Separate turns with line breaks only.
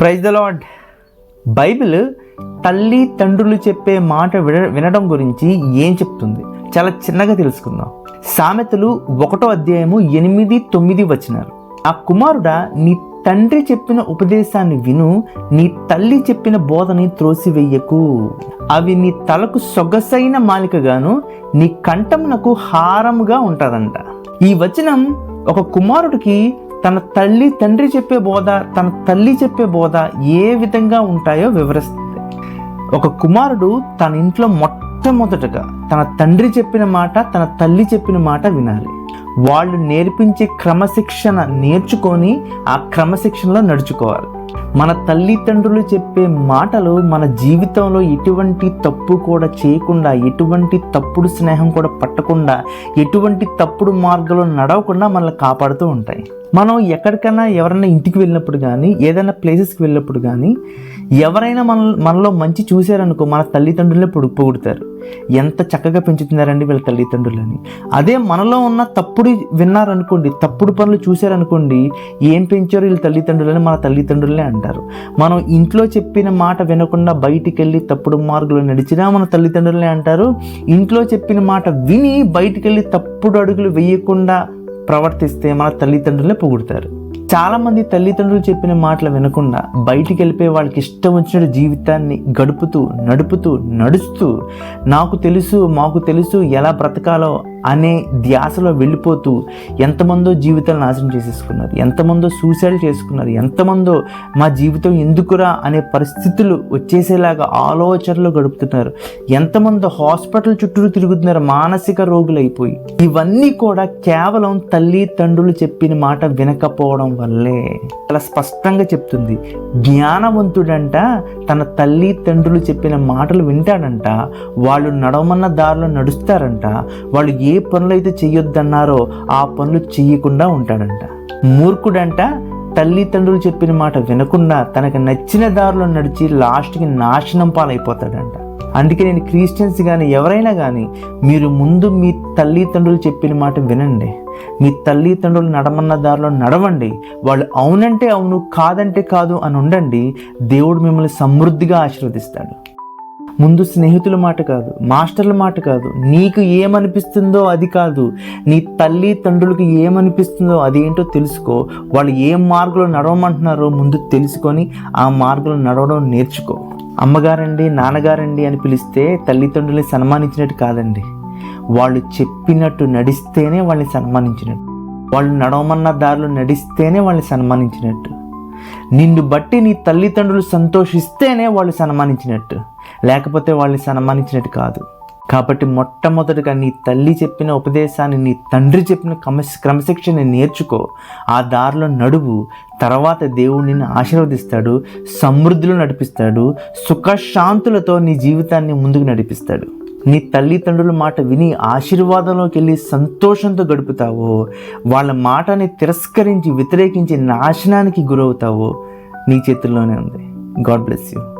Praise the lord Bible తల్లి తండ్రులు చెప్పే మాట విన వినడం గురించి ఏం చెప్తుంది? చాలా చిన్నగా తెలుసుకుందాం. సామెతలు ఒకటో అధ్యాయము ఎనిమిది తొమ్మిది వచ్చినారు ఆ కుమారుడా నీ తండ్రి చెప్పిన ఉపదేశాన్ని విను నీ తల్లి చెప్పిన బోధని త్రోసివెయ్యకు అవి నీ తలకు సొగసైన మాలికగాను నీ కంఠమునకు హారముగా ఉంటుందంట ఈ వచనం ఒక కుమారుడికి తన తల్లి తండ్రి చెప్పే బోధ తన తల్లి చెప్పే బోధ ఏ విధంగా ఉంటాయో వివరిస్తుంది ఒక కుమారుడు తన ఇంట్లో మొట్టమొదటగా తన తండ్రి చెప్పిన మాట తన తల్లి చెప్పిన మాట వినాలి. వాళ్ళు నేర్పించే క్రమశిక్షణ నేర్చుకొని ఆ క్రమశిక్షణలో నడుచుకోవాలి. మన తల్లిదండ్రులు చెప్పే మాటలు మన జీవితంలో ఎటువంటి తప్పు కూడా చేయకుండా ఎటువంటి తప్పుడు స్నేహం కూడా పట్టకుండా ఎటువంటి తప్పుడు మార్గంలో నడవకుండా మనల్ని కాపాడుతూ ఉంటాయి. మనం ఎక్కడికైనా ఎవరైనా ఇంటికి వెళ్ళినప్పుడు కానీ ఏదైనా ప్లేసెస్కి వెళ్ళినప్పుడు కానీ ఎవరైనా మన మనలో మంచి చూశారనుకో మన తల్లిదండ్రులే పొడు ఎంత చక్కగా పెంచుతున్నారండి వీళ్ళ తల్లిదండ్రులని. అదే మనలో ఉన్న తప్పుడు విన్నారనుకోండి తప్పుడు పనులు చూశారనుకోండి ఏం పెంచారు వీళ్ళ తల్లిదండ్రులని మన తల్లిదండ్రులే అంటారు. మనం ఇంట్లో చెప్పిన మాట వినకుండా బయటికి వెళ్ళి తప్పుడు మార్గంలో నడిచినా మన తల్లిదండ్రులే అంటారు. ఇంట్లో చెప్పిన మాట విని బయటికి వెళ్ళి తప్పుడు అడుగులు వేయకుండా ప్రవర్తిస్తే మన తల్లిదండ్రులే పొగుడతారు. చాలామంది తల్లిదండ్రులు చెప్పిన మాటలు వినకుండా బయటికి వెళ్ళిపోయి వాళ్ళకి ఇష్టం వచ్చిన జీవితాన్ని గడుపుతూ నడుపుతూ నడుస్తూ నాకు తెలుసు మాకు తెలుసు ఎలా బ్రతకాలో అనే ధ్యాసలో వెళ్ళిపోతూ ఎంతమందో జీవితాలు నాశనం చేసేసుకున్నారు ఎంతమందో సూసైడ్ చేసుకున్నారు ఎంతమందో మా జీవితం ఎందుకురా అనే పరిస్థితులు వచ్చేసేలాగా ఆలోచనలు గడుపుతున్నారు. ఎంతమందో హాస్పిటల్ చుట్టూ తిరుగుతున్నారు మానసిక రోగులైపోయి. ఇవన్నీ కూడా కేవలం తల్లి తండ్రులు చెప్పిన మాట వినకపోవడం వల్లే. చాలా స్పష్టంగా చెప్తుంది. జ్ఞానవంతుడంట తన తల్లి తండ్రులు చెప్పిన మాటలు వింటాడంట వాళ్ళు నడవమన్న దారిలో నడుస్తారంట వాళ్ళు ఏ ఏ పనులు అయితే చెయ్యొద్దన్నారో ఆ పనులు చెయ్యకుండా ఉంటాడంట. మూర్ఖుడంట తల్లిదండ్రులు చెప్పిన మాట వినకుండా తనకు నచ్చిన దారిలో నడిచి లాస్ట్కి నాశనం పాలైపోతాడంట. అందుకే నేను క్రిస్టియన్స్ కానీ ఎవరైనా కానీ మీరు ముందు మీ తల్లిదండ్రులు చెప్పిన మాట వినండి. మీ తల్లిదండ్రులు నడమన్న దారిలో నడవండి. వాళ్ళు అవునంటే అవును కాదంటే కాదు అని ఉండండి. దేవుడు మిమ్మల్ని సమృద్ధిగా ఆశీర్వదిస్తాడు. ముందు స్నేహితుల మాట కాదు మాస్టర్ల మాట కాదు. నీకు ఏమనిపిస్తుందో అది కాదు. నీ తల్లి తండ్రులకు ఏమనిపిస్తుందో అదేంటో తెలుసుకో. వాళ్ళు ఏ మార్గంలో నడవమంటున్నారో ముందు తెలుసుకొని ఆ మార్గంలో నడవడం నేర్చుకో. అమ్మగారండి నాన్నగారండి అని పిలిస్తే తల్లిదండ్రుల్ని సన్మానించినట్టు కాదండి. వాళ్ళు చెప్పినట్టు నడిస్తేనే వాళ్ళని సన్మానించినట్టు. వాళ్ళు నడవమన్న దారిలో నడిస్తేనే వాళ్ళని సన్మానించినట్టు. నిన్ను బట్టి నీ తల్లిదండ్రులు సంతోషిస్తేనే వాళ్ళు సన్మానించినట్టు. లేకపోతే వాళ్ళని సన్మానించినట్టు కాదు. కాబట్టి మొట్టమొదటిగా నీ తల్లి చెప్పిన ఉపదేశాన్ని నీ తండ్రి చెప్పిన క్రమశ క్రమశిక్షణ నేర్చుకో. ఆ దారిలో నడువు తర్వాత దేవుడు నిన్ను ఆశీర్వదిస్తాడు సమృద్ధిలో నడిపిస్తాడు సుఖశాంతులతో నీ జీవితాన్ని ముందుకు నడిపిస్తాడు. నీ తల్లిదండ్రుల మాట విని ఆశీర్వాదంలోకి వెళ్ళి సంతోషంతో గడుపుతావో వాళ్ళ మాటని తిరస్కరించి వ్యతిరేకించి నాశనానికి గురవుతావో నీ చేతుల్లోనే ఉంది. God bless you.